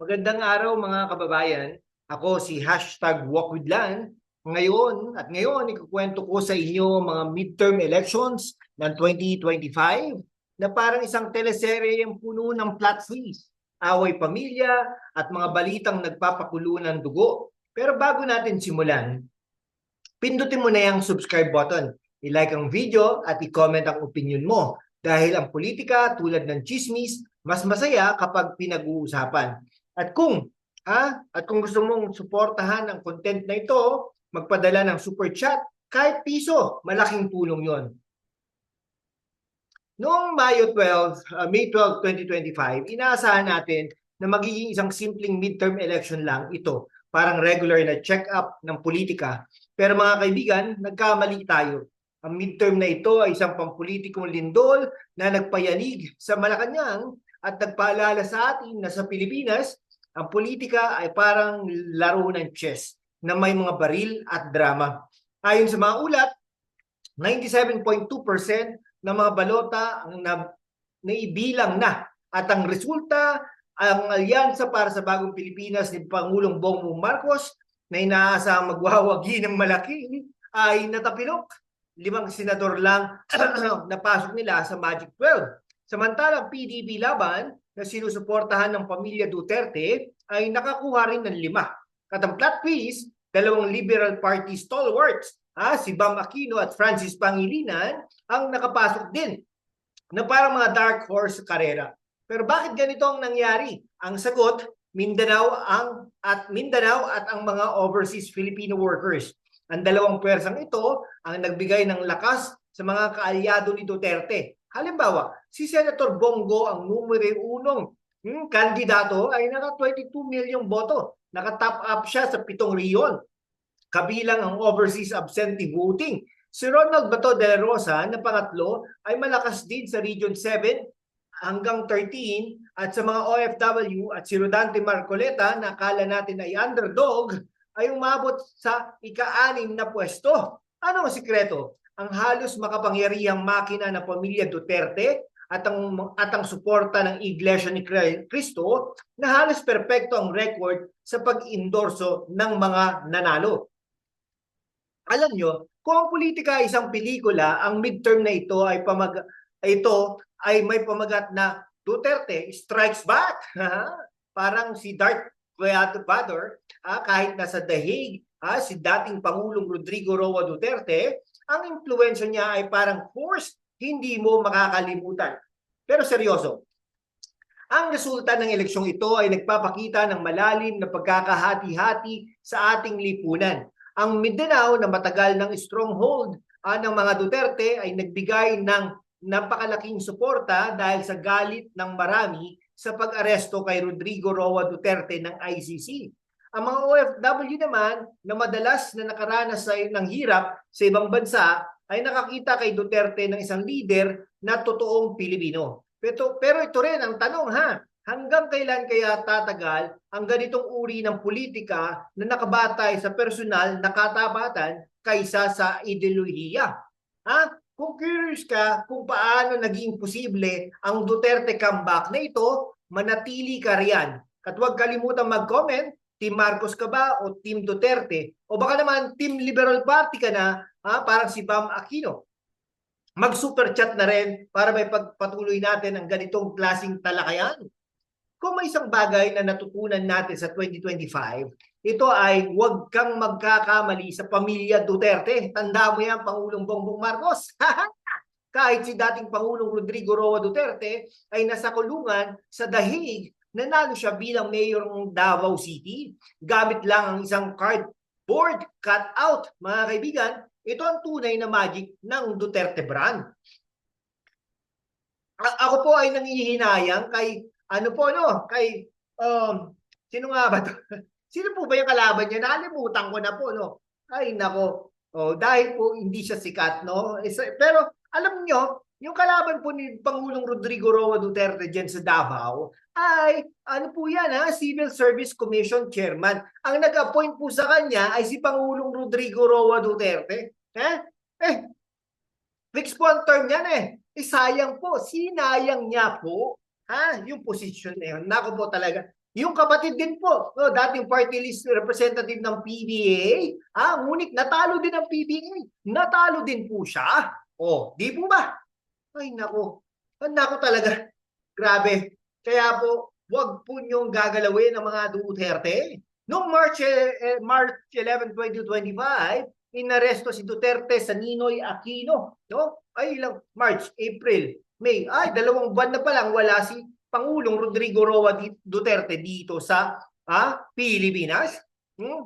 Magandang araw mga kababayan. Ako si hashtag Wakwidlan. Ngayon at ngayon ikukwento ko sa inyo mga midterm elections ng 2025 na parang isang teleserye yung puno ng plot twist, away pamilya at mga balitang nagpapakulo ng dugo. Pero bago natin simulan, pindutin mo na yung subscribe button, i-like ang video at i-comment ang opinion mo dahil ang politika tulad ng chismis mas masaya kapag pinag-uusapan. At kung ah, at kung gusto mong suportahan ang content na ito, magpadala ng super chat kahit piso, malaking tulong 'yon. Noong Mayo 12, uh, May 12, 2025, inaasahan natin na magiging isang simpleng midterm election lang ito, parang regular na check-up ng politika. Pero mga kaibigan, nagkamali tayo. Ang midterm na ito ay isang pampulitikong lindol na nagpayanig sa Malacanang at nagpaalala sa atin na sa Pilipinas, ang politika ay parang laro ng chess na may mga baril at drama. Ayon sa mga ulat, 97.2% ng mga balota ang na, naibilang na at ang resulta ang alyansa para sa bagong Pilipinas ni Pangulong Bongbong Marcos na inaasahang magwawagi ng malaki ay natapilok. Limang senador lang napasok nila sa Magic 12. Samantalang PDP laban na sinusuportahan ng pamilya Duterte ay nakakuha rin ng lima. At ang plot twist, dalawang Liberal Party stalwarts, ah, si Bam Aquino at Francis Pangilinan, ang nakapasok din na parang mga dark horse karera. Pero bakit ganito ang nangyari? Ang sagot, Mindanao ang at Mindanao at ang mga overseas Filipino workers. Ang dalawang pwersang ito ang nagbigay ng lakas sa mga kaalyado ni Duterte. Halimbawa, si Senator Bongo ang numero unong hmm, kandidato ay naka 22 milyong boto. Naka-top up siya sa pitong riyon. Kabilang ang overseas absentee voting. Si Ronald Bato de Rosa na pangatlo ay malakas din sa Region 7 hanggang 13 at sa mga OFW at si Rodante Marcoleta na akala natin ay underdog ay umabot sa ika-anim na pwesto. Ano ang sikreto? Ang halos makapangyarihang makina ng pamilya Duterte at ang at ang suporta ng Iglesia ni Cristo na halos perpekto ang record sa pag-endorso ng mga nanalo. Alam nyo, kung ang politika ay isang pelikula, ang midterm na ito ay pamag ito ay may pamagat na Duterte strikes back. Parang si Darth Vader, ah, kahit nasa The Hague, ah, si dating Pangulong Rodrigo Roa Duterte, ang impluensya niya ay parang force, hindi mo makakalimutan. Pero seryoso, ang resulta ng eleksyong ito ay nagpapakita ng malalim na pagkakahati-hati sa ating lipunan. Ang Mindanao na matagal ng stronghold ah, ng mga Duterte ay nagbigay ng napakalaking suporta dahil sa galit ng marami sa pag-aresto kay Rodrigo Roa Duterte ng ICC. Ang mga OFW naman na madalas na nakaranas sa ng hirap sa ibang bansa ay nakakita kay Duterte ng isang leader na totoong Pilipino. Pero, pero ito rin ang tanong ha, hanggang kailan kaya tatagal ang ganitong uri ng politika na nakabatay sa personal na katapatan kaysa sa ideolohiya? Ha? Kung curious ka kung paano naging posible ang Duterte comeback na ito, manatili ka riyan. At huwag kalimutan mag-comment, Team Marcos ka ba o Team Duterte? O baka naman Team Liberal Party ka na, ha? parang si Bam Aquino. Mag-super chat na rin para may pagpatuloy natin ang ganitong klasing talakayan. Kung may isang bagay na natutunan natin sa 2025, ito ay huwag kang magkakamali sa pamilya Duterte. Tanda mo yan, Pangulong Bongbong Marcos. Kahit si dating Pangulong Rodrigo Roa Duterte ay nasa kulungan sa dahig, nanalo siya bilang mayor ng Davao City. Gamit lang ang isang cardboard cutout, mga kaibigan. Ito ang tunay na magic ng Duterte brand. A- ako po ay nangihinayang kay, ano po no, kay, um, sino nga ba to? Sino po ba yung kalaban niya? Nakalimutan ko na po, no? Ay, nako. Oh, dahil po hindi siya sikat, no? Pero alam nyo, yung kalaban po ni Pangulong Rodrigo Roa Duterte dyan sa Davao ay, ano po yan ha, Civil Service Commission Chairman. Ang nag-appoint po sa kanya ay si Pangulong Rodrigo Roa Duterte. Eh, eh, fix po ang term yan eh. Eh, sayang po, sinayang niya po ha, yung position na yun. Nako po talaga, Yung kapatid din po, no, dating party list representative ng PBA, ah, ngunit natalo din ang PBA. Natalo din po siya. Oh, di po ba? Ay nako. Ay nako talaga. Grabe. Kaya po, wag po niyong gagalawin ang mga Duterte. Noong March, eh, March 11, 2025, inaresto si Duterte sa Ninoy Aquino. No? Ay, ilang March, April, May. Ay, dalawang buwan na pa lang wala si Pangulong Rodrigo Roa Duterte dito sa ah, Pilipinas. Hmm?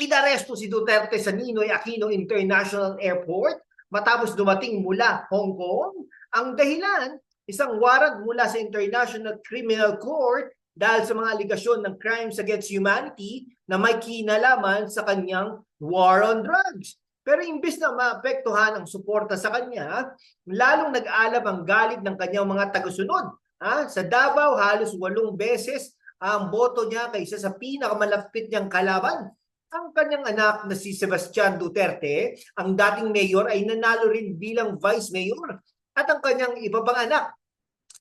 Inaresto si Duterte sa Ninoy Aquino International Airport matapos dumating mula Hong Kong. Ang dahilan, isang warrant mula sa International Criminal Court dahil sa mga aligasyon ng crimes against humanity na may kinalaman sa kanyang war on drugs. Pero imbes na maapektuhan ang suporta sa kanya, lalong nag-alab ang galit ng kanyang mga tagasunod. Ah, sa Davao, halos walong beses ang boto niya kaysa sa pinakamalapit niyang kalaban. Ang kanyang anak na si Sebastian Duterte, ang dating mayor ay nanalo rin bilang vice mayor. At ang kanyang iba pang anak,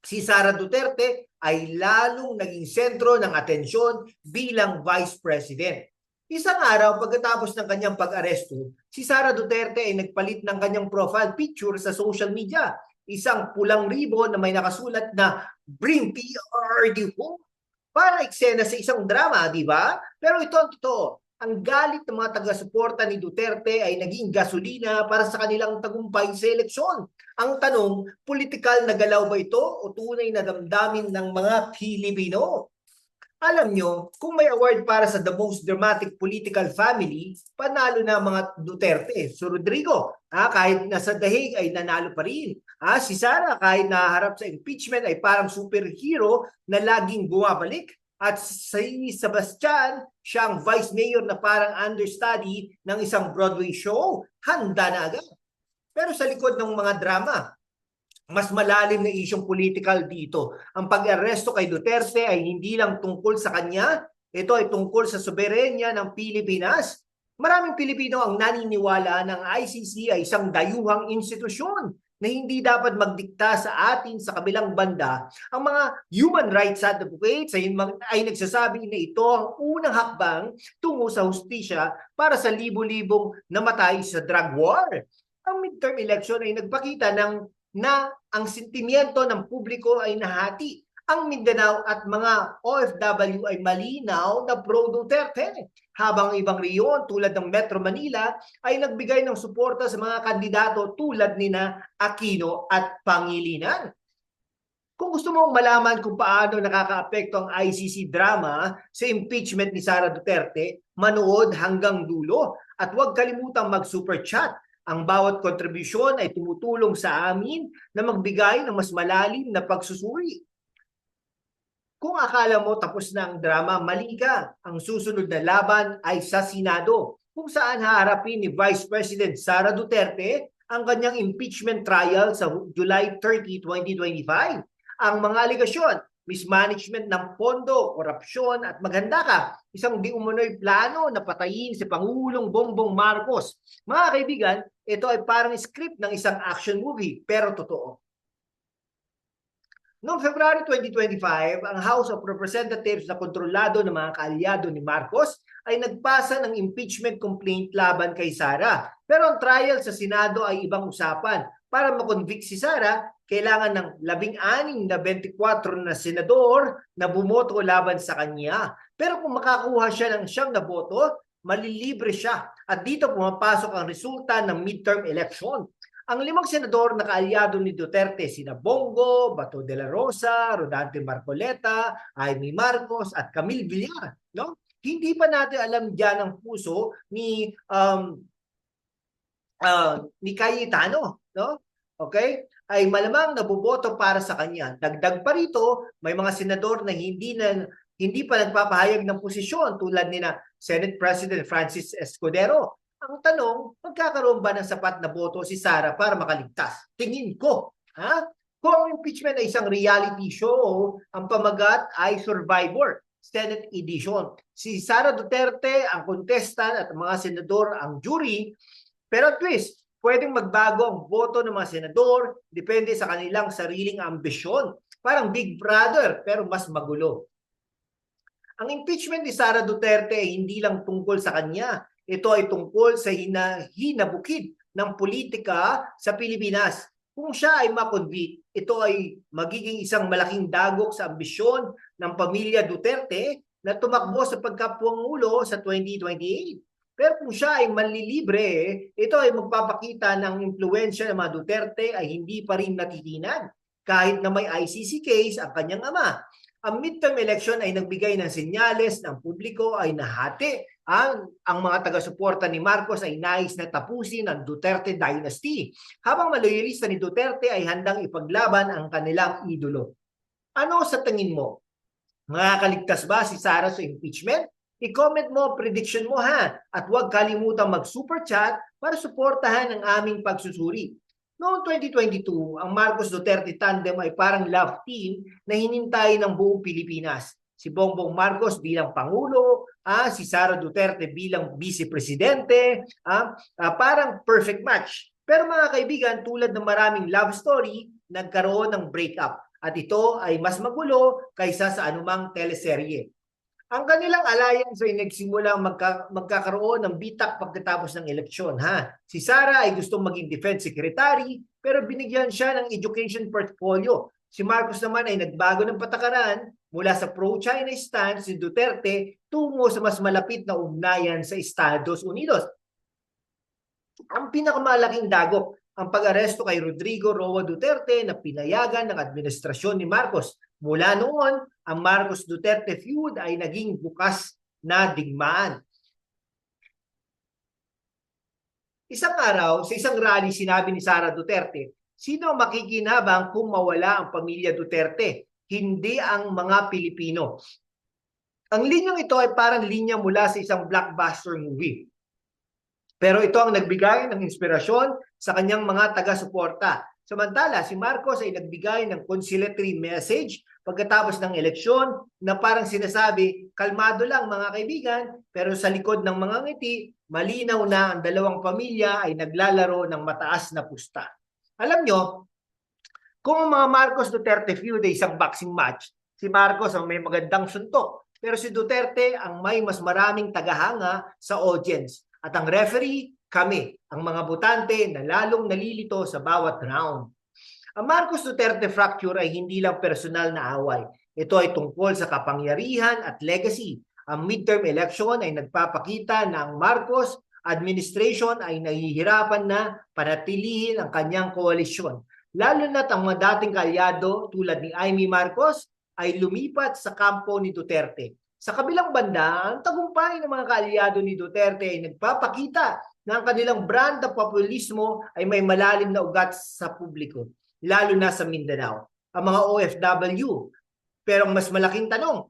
si Sara Duterte, ay lalong naging sentro ng atensyon bilang vice president. Isang araw pagkatapos ng kanyang pag-aresto, si Sara Duterte ay nagpalit ng kanyang profile picture sa social media. Isang pulang ribbon na may nakasulat na Bring PRD home. Para eksena sa isang drama, di ba? Pero ito ang totoo. Ang galit ng mga taga-suporta ni Duterte ay naging gasolina para sa kanilang tagumpay sa eleksyon. Ang tanong, politikal na galaw ba ito o tunay na damdamin ng mga Pilipino? Alam nyo, kung may award para sa the most dramatic political family, panalo na mga Duterte. So Rodrigo, ah, kahit nasa dahig ay nanalo pa rin. Ah, si Sara, kahit naharap sa impeachment ay parang superhero na laging bumabalik. At si Sebastian, siyang vice mayor na parang understudy ng isang Broadway show, handa na agad. Pero sa likod ng mga drama, mas malalim na isyong political dito. Ang pag-aresto kay Duterte ay hindi lang tungkol sa kanya, ito ay tungkol sa soberenya ng Pilipinas. Maraming Pilipino ang naniniwala ng ICC ay isang dayuhang institusyon na hindi dapat magdikta sa atin sa kabilang banda. Ang mga human rights advocates ay, ay nagsasabi na ito ang unang hakbang tungo sa hustisya para sa libo-libong namatay sa drug war. Ang midterm election ay nagpakita ng na ang sentimiento ng publiko ay nahati. Ang Mindanao at mga OFW ay malinaw na pro-Duterte, habang ibang riyon tulad ng Metro Manila ay nagbigay ng suporta sa mga kandidato tulad ni na Aquino at Pangilinan. Kung gusto mong malaman kung paano nakakaapekto ang ICC drama sa impeachment ni Sara Duterte, manood hanggang dulo at huwag kalimutang mag-super chat ang bawat kontribusyon ay tumutulong sa amin na magbigay ng mas malalim na pagsusuri. Kung akala mo tapos na ang drama, mali ka. Ang susunod na laban ay sa Senado, kung saan haharapin ni Vice President Sara Duterte ang kanyang impeachment trial sa July 30, 2025. Ang mga aligasyon, mismanagement ng pondo, korupsyon at maganda ka. Isang di umunoy plano na patayin si Pangulong Bongbong Marcos. Mga kaibigan, ito ay parang script ng isang action movie, pero totoo. Noong February 2025, ang House of Representatives na kontrolado ng mga kaalyado ni Marcos ay nagpasa ng impeachment complaint laban kay Sara. Pero ang trial sa Senado ay ibang usapan. Para makonvict si Sara, kailangan ng labing-anim na 24 na senador na bumoto laban sa kanya. Pero kung makakuha siya ng siyam na boto, malilibre siya. At dito pumapasok ang resulta ng midterm election. Ang limang senador na kaalyado ni Duterte, sina Bongo, Bato de la Rosa, Rodante Marcoleta, Amy Marcos, at Camille Villar. No? Hindi pa natin alam diyan ang puso ni um, uh, ni Cayetano, no? Okay? Ay malamang naboboto para sa kanya. Dagdag pa rito, may mga senador na hindi na hindi pa nagpapahayag ng posisyon tulad ni na Senate President Francis Escudero. Ang tanong, magkakaroon ba ng sapat na boto si Sara para makaligtas? Tingin ko, ha? Kung ang impeachment ay isang reality show, ang pamagat ay Survivor, Senate Edition. Si Sara Duterte, ang contestant at mga senador ang jury. Pero twist, pwedeng magbago ang boto ng mga senador, depende sa kanilang sariling ambisyon. Parang Big Brother, pero mas magulo. Ang impeachment ni Sara Duterte ay hindi lang tungkol sa kanya. Ito ay tungkol sa hina, ng politika sa Pilipinas. Kung siya ay makonvict, ito ay magiging isang malaking dagok sa ambisyon ng pamilya Duterte na tumakbo sa pagkapangulo sa 2028. Pero kung siya ay manlilibre, ito ay magpapakita ng impluensya ng mga Duterte ay hindi pa rin natitinan kahit na may ICC case ang kanyang ama. Ang midterm election ay nagbigay ng senyales ng publiko ay nahati ang, ang mga taga-suporta ni Marcos ay nais na tapusin ang Duterte dynasty, habang maloyalista ni Duterte ay handang ipaglaban ang kanilang idolo. Ano sa tingin mo? Makakaligtas ba si Sara sa impeachment? I-comment mo, prediction mo ha. At huwag kalimutang mag-super chat para suportahan ang aming pagsusuri. Noong 2022, ang Marcos Duterte tandem ay parang love team na hinintay ng buong Pilipinas. Si Bongbong Marcos bilang Pangulo, ah, si Sara Duterte bilang Vice Presidente, ah, ah, parang perfect match. Pero mga kaibigan, tulad ng maraming love story, nagkaroon ng breakup. At ito ay mas magulo kaysa sa anumang teleserye. Ang kanilang alliance ay nagsimulang magka, magkakaroon ng bitak pagkatapos ng eleksyon. Ha? Si Sara ay gustong maging defense secretary pero binigyan siya ng education portfolio. Si Marcos naman ay nagbago ng patakaran mula sa pro-China stance si Duterte tungo sa mas malapit na ugnayan sa Estados Unidos. Ang pinakamalaking dagok ang pag-aresto kay Rodrigo Roa Duterte na pinayagan ng administrasyon ni Marcos. Mula noon, ang Marcos Duterte feud ay naging bukas na digmaan. Isang araw, sa isang rally, sinabi ni Sara Duterte, sino makikinabang kung mawala ang pamilya Duterte? Hindi ang mga Pilipino. Ang linyang ito ay parang linya mula sa isang blockbuster movie. Pero ito ang nagbigay ng inspirasyon sa kanyang mga taga-suporta. Samantala, si Marcos ay nagbigay ng conciliatory message pagkatapos ng eleksyon na parang sinasabi, kalmado lang mga kaibigan, pero sa likod ng mga ngiti, malinaw na ang dalawang pamilya ay naglalaro ng mataas na pusta. Alam nyo, kung mga Marcos Duterte feud ay isang boxing match, si Marcos ang may magandang suntok, pero si Duterte ang may mas maraming tagahanga sa audience. At ang referee, kami, ang mga butante na lalong nalilito sa bawat round. Ang Marcos Duterte fracture ay hindi lang personal na away. Ito ay tungkol sa kapangyarihan at legacy. Ang midterm election ay nagpapakita na Marcos administration ay nahihirapan na panatilihin ang kanyang koalisyon. Lalo na't ang mga dating kalyado tulad ni Amy Marcos ay lumipat sa kampo ni Duterte. Sa kabilang banda, ang tagumpay ng mga kaalyado ni Duterte ay nagpapakita na ang kanilang brand ng populismo ay may malalim na ugat sa publiko lalo na sa Mindanao, ang mga OFW. Pero ang mas malaking tanong,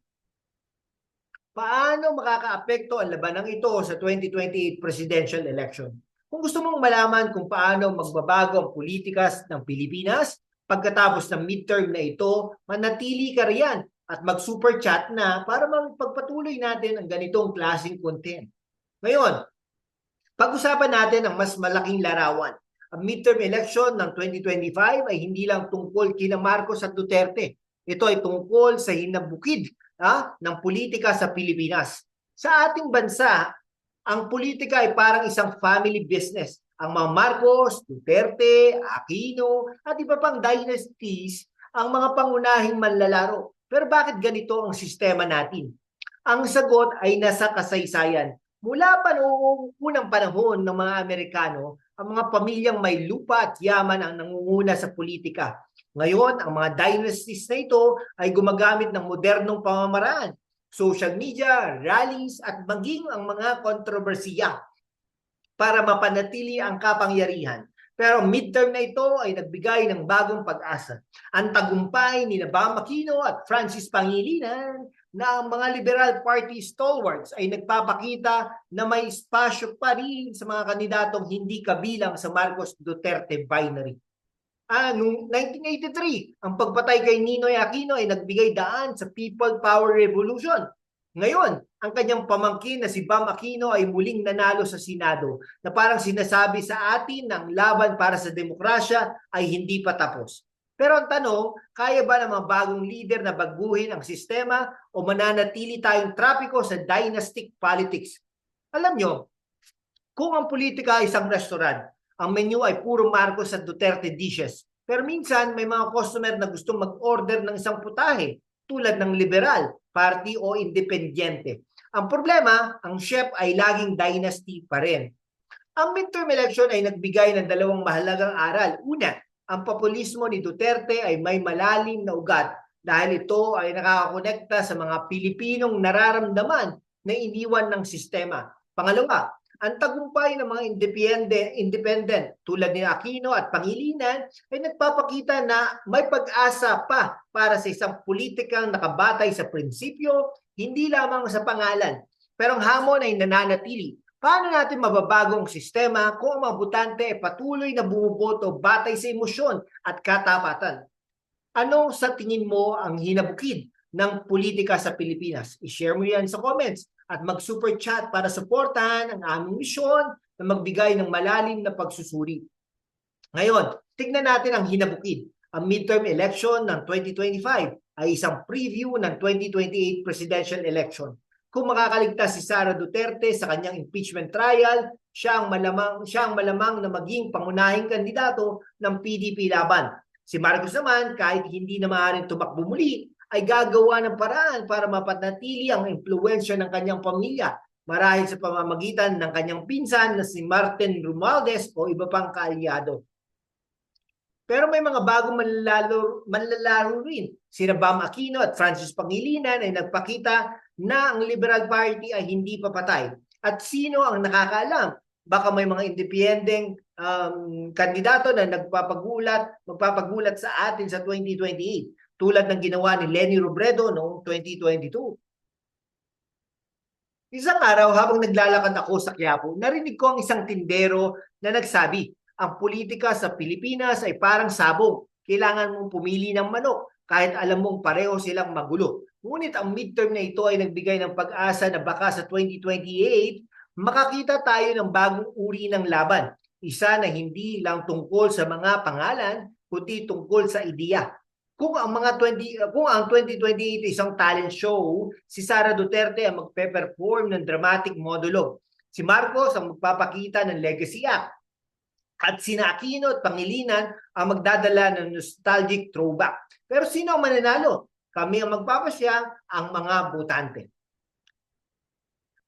paano makakaapekto ang labanang ito sa 2028 presidential election? Kung gusto mong malaman kung paano magbabago ang politikas ng Pilipinas, pagkatapos ng midterm na ito, manatili ka riyan at mag-super chat na para magpagpatuloy natin ang ganitong klaseng content. Ngayon, pag-usapan natin ang mas malaking larawan ang midterm election ng 2025 ay hindi lang tungkol kina Marcos at Duterte. Ito ay tungkol sa hinabukid ha, ng politika sa Pilipinas. Sa ating bansa, ang politika ay parang isang family business. Ang mga Marcos, Duterte, Aquino, at iba pang dynasties ang mga pangunahing manlalaro. Pero bakit ganito ang sistema natin? Ang sagot ay nasa kasaysayan. Mula pa noong unang panahon ng mga Amerikano, ang mga pamilyang may lupa at yaman ang nangunguna sa politika. Ngayon, ang mga dynasties na ito ay gumagamit ng modernong pamamaraan, social media, rallies at maging ang mga kontrobersiya para mapanatili ang kapangyarihan. Pero midterm na ito ay nagbigay ng bagong pag-asa. Ang tagumpay ni Bam Aquino at Francis Pangilinan na ang mga Liberal Party stalwarts ay nagpapakita na may espasyo pa rin sa mga kandidatong hindi kabilang sa Marcos Duterte binary. Ah, noong 1983, ang pagpatay kay Ninoy Aquino ay nagbigay daan sa People Power Revolution. Ngayon, ang kanyang pamangkin na si Bam Aquino ay muling nanalo sa Senado na parang sinasabi sa atin ang laban para sa demokrasya ay hindi pa tapos. Pero ang tanong, kaya ba ng mga bagong leader na baguhin ang sistema o mananatili tayong trapiko sa dynastic politics? Alam nyo, kung ang politika ay isang restaurant, ang menu ay puro Marcos at Duterte dishes. Pero minsan may mga customer na gustong mag-order ng isang putahe tulad ng liberal, party o independyente. Ang problema, ang chef ay laging dynasty pa rin. Ang midterm election ay nagbigay ng dalawang mahalagang aral. Una, ang populismo ni Duterte ay may malalim na ugat dahil ito ay nakakakonekta sa mga Pilipinong nararamdaman na iniwan ng sistema. Pangalawa, ang tagumpay ng mga independent, independent tulad ni Aquino at Pangilinan ay nagpapakita na may pag-asa pa para sa isang politikang nakabatay sa prinsipyo, hindi lamang sa pangalan. Pero ang hamon ay nananatili. Paano natin mababago ang sistema kung ang mga butante ay patuloy na bumuboto batay sa emosyon at katapatan? Ano sa tingin mo ang hinabukid ng politika sa Pilipinas? I-share mo yan sa comments at mag-super chat para suportahan ang aming misyon na magbigay ng malalim na pagsusuri. Ngayon, tignan natin ang hinabukid. Ang midterm election ng 2025 ay isang preview ng 2028 presidential election. Kung makakaligtas si Sara Duterte sa kanyang impeachment trial, siya ang malamang siya ang malamang na maging pangunahing kandidato ng PDP laban. Si Marcos naman kahit hindi na maaaring tumakbo muli, ay gagawa ng paraan para mapanatili ang impluensya ng kanyang pamilya marahil sa pamamagitan ng kanyang pinsan na si Martin Romualdez o iba pang kaalyado. Pero may mga bagong manlalaro, manlalaro rin. Sina Bam Aquino at Francis Pangilinan ay nagpakita na ang Liberal Party ay hindi papatay. At sino ang nakakaalam? Baka may mga independent um, kandidato na nagpapagulat, magpapagulat sa atin sa 2028 tulad ng ginawa ni Lenny Robredo noong 2022. Isang araw habang naglalakad ako sa Quiapo, narinig ko ang isang tindero na nagsabi, ang politika sa Pilipinas ay parang sabong. Kailangan mong pumili ng manok kahit alam mong pareho silang magulo. Ngunit ang midterm na ito ay nagbigay ng pag-asa na baka sa 2028 makakita tayo ng bagong uri ng laban. Isa na hindi lang tungkol sa mga pangalan, kundi tungkol sa ideya. Kung ang mga 20 kung ang 2028 isang talent show, si Sara Duterte ang magpe-perform ng dramatic monologue. Si Marcos ang magpapakita ng legacy act. At sina Aquino at Pangilinan ang magdadala ng nostalgic throwback. Pero sino ang mananalo? Kami ang magpapasya, ang mga botante.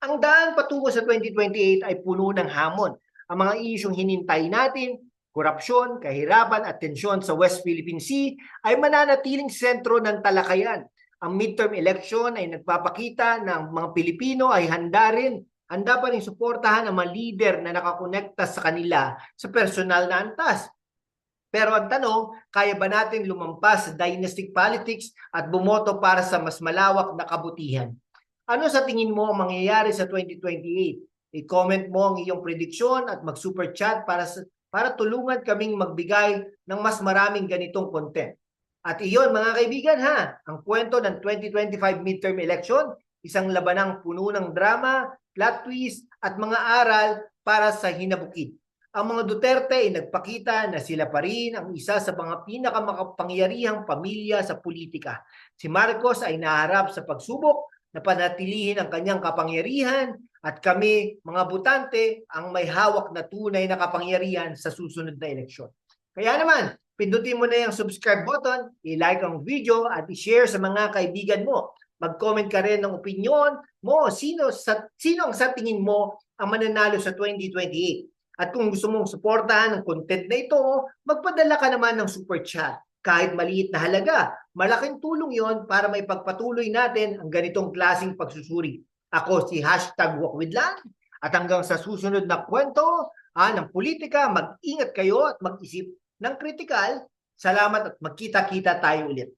Ang daan patungo sa 2028 ay puno ng hamon. Ang mga isyong hinintay natin, korupsyon, kahirapan at tensyon sa West Philippine Sea ay mananatiling sentro ng talakayan. Ang midterm election ay nagpapakita na ang mga Pilipino ay handa rin, handa pa rin suportahan ang mga leader na nakakonekta sa kanila sa personal na antas. Pero ang tanong, kaya ba natin lumampas sa dynastic politics at bumoto para sa mas malawak na kabutihan? Ano sa tingin mo ang mangyayari sa 2028? I-comment mo ang iyong prediksyon at mag-super chat para sa para tulungan kaming magbigay ng mas maraming ganitong content. At iyon mga kaibigan ha, ang kwento ng 2025 midterm election, isang labanang puno ng drama, plot twist at mga aral para sa hinabukid. Ang mga Duterte ay nagpakita na sila pa rin ang isa sa mga pinakamakapangyarihang pamilya sa politika. Si Marcos ay naharap sa pagsubok na panatilihin ang kanyang kapangyarihan at kami, mga butante, ang may hawak na tunay na kapangyarihan sa susunod na eleksyon. Kaya naman, pindutin mo na yung subscribe button, i-like ang video at i-share sa mga kaibigan mo. Mag-comment ka rin ng opinion mo, sino, sa, sino ang sa tingin mo ang mananalo sa 2028. At kung gusto mong suportahan ang content na ito, magpadala ka naman ng super chat kahit maliit na halaga, malaking tulong yon para may pagpatuloy natin ang ganitong klasing pagsusuri. Ako si hashtag Wakwidlan at hanggang sa susunod na kwento ah, ng politika, mag-ingat kayo at mag-isip ng kritikal. Salamat at magkita-kita tayo ulit.